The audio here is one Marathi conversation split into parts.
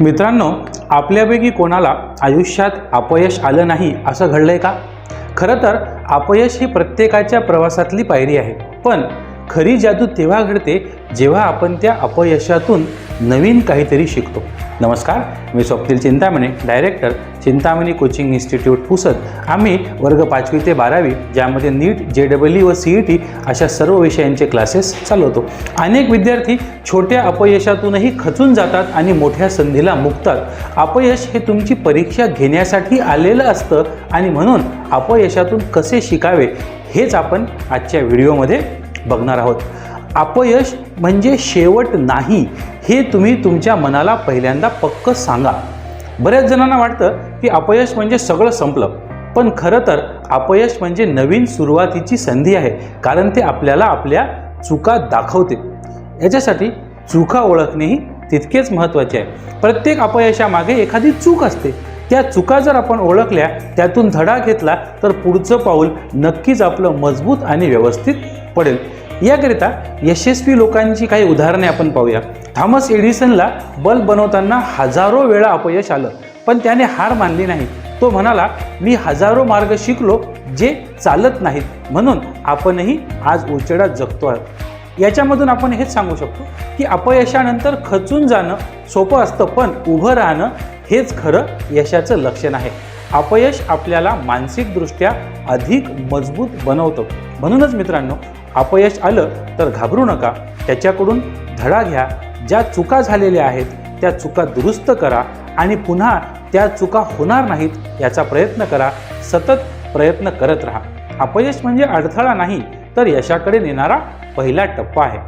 मित्रांनो आपल्यापैकी कोणाला आयुष्यात अपयश आलं नाही असं घडलंय का? खरं तर अपयश ही प्रत्येकाच्या प्रवासातली पायरी आहे. पण खरी जादू तेव्हा घडते जेव्हा आपण त्या अपयशातून नवीन काहीतरी शिकतो. नमस्कार मी Swapnil Chintamani director Chintamani coaching institute Pusad. आम्ही वर्ग पाचवी ते बारावी ज्यामध्ये नीट जे डबल ई व सी ई टी अशा सर्व विषयांचे क्लासेस चालवतो. अनेक विद्यार्थी छोट्या अपयशातूनही खचून जातात आणि मोठ्या संधीला मुकतात. अपयश हे तुमची परीक्षा घेण्यासाठी आलेलं असतं आणि म्हणून अपयशातून कसे शिकावे हेच आपण आजच्या व्हिडिओमध्ये बघणार आहोत. अपयश म्हणजे शेवट नाही हे तुम्ही तुमच्या मनाला पहिल्यांदा पक्क सांगा. बऱ्याच जणांना वाटतं की अपयश म्हणजे सगळं संपलं. पण खरं तर अपयश म्हणजे नवीन सुरुवातीची संधी आहे. कारण ते आपल्याला आपल्या चुका दाखवते. याच्यासाठी चुका ओळखणेही तितकेच महत्त्वाचे आहे. प्रत्येक अपयशामागे एखादी चूक असते. त्या चुका जर आपण ओळखल्या त्यातून धडा घेतला तर पुढचं पाऊल नक्कीच आपलं मजबूत आणि व्यवस्थित पडेल. याकरिता यशस्वी लोकांची काही उदाहरणे आपण पाहूया. थॉमस एडिसनला बल्ब बनवताना हजारो वेळा अपयश आलं पण त्याने हार मानली नाही. तो म्हणाला मी हजारो मार्ग शिकलो जे चालत नाहीत. म्हणून आपणही आज उचेडात जगतो आहोत याच्यामधून आपण हेच सांगू शकतो की अपयशानंतर खचून जाणं सोपं असतं पण उभं राहणं हेच खरं यशाचं लक्षण आहे. अपयश आपल्याला मानसिकदृष्ट्या अधिक मजबूत बनवतं. म्हणूनच मित्रांनो अपयश आलं तर घाबरू नका. त्याच्याकडून धडा घ्या. ज्या चुका झालेल्या आहेत त्या चुका दुरुस्त करा आणि पुन्हा त्या चुका होणार नाहीत याचा प्रयत्न करा. सतत प्रयत्न करत राहा. अपयश म्हणजे अडथळा नाही तर यशाकडे नेणारा पहिला टप्पा आहे.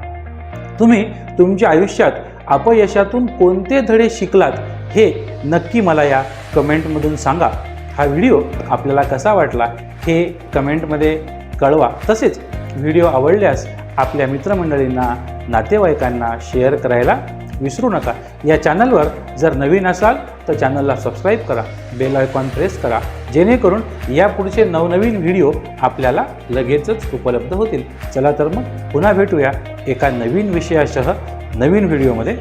तुम्ही तुमच्या आयुष्यात अपयशातून कोणते धडे शिकलात हे नक्की मला या कमेंटमधून सांगा. हा व्हिडिओ आपल्याला कसा वाटला हे कमेंटमध्ये कळवा. तसेच व्हिडिओ आवडल्यास आपल्या मित्रमंडळींना नातेवाईकांना शेअर करायला विसरू नका. या चॅनलवर जर नवीन असाल तर चॅनलला सबस्क्राईब करा. बेल आयकॉन प्रेस करा. जेणेकरून यापुढचे नवनवीन व्हिडिओ आपल्याला लगेचच उपलब्ध होतील. चला तर मग पुन्हा भेटूया एका नवीन विषयासह नवीन व्हिडिओमध्ये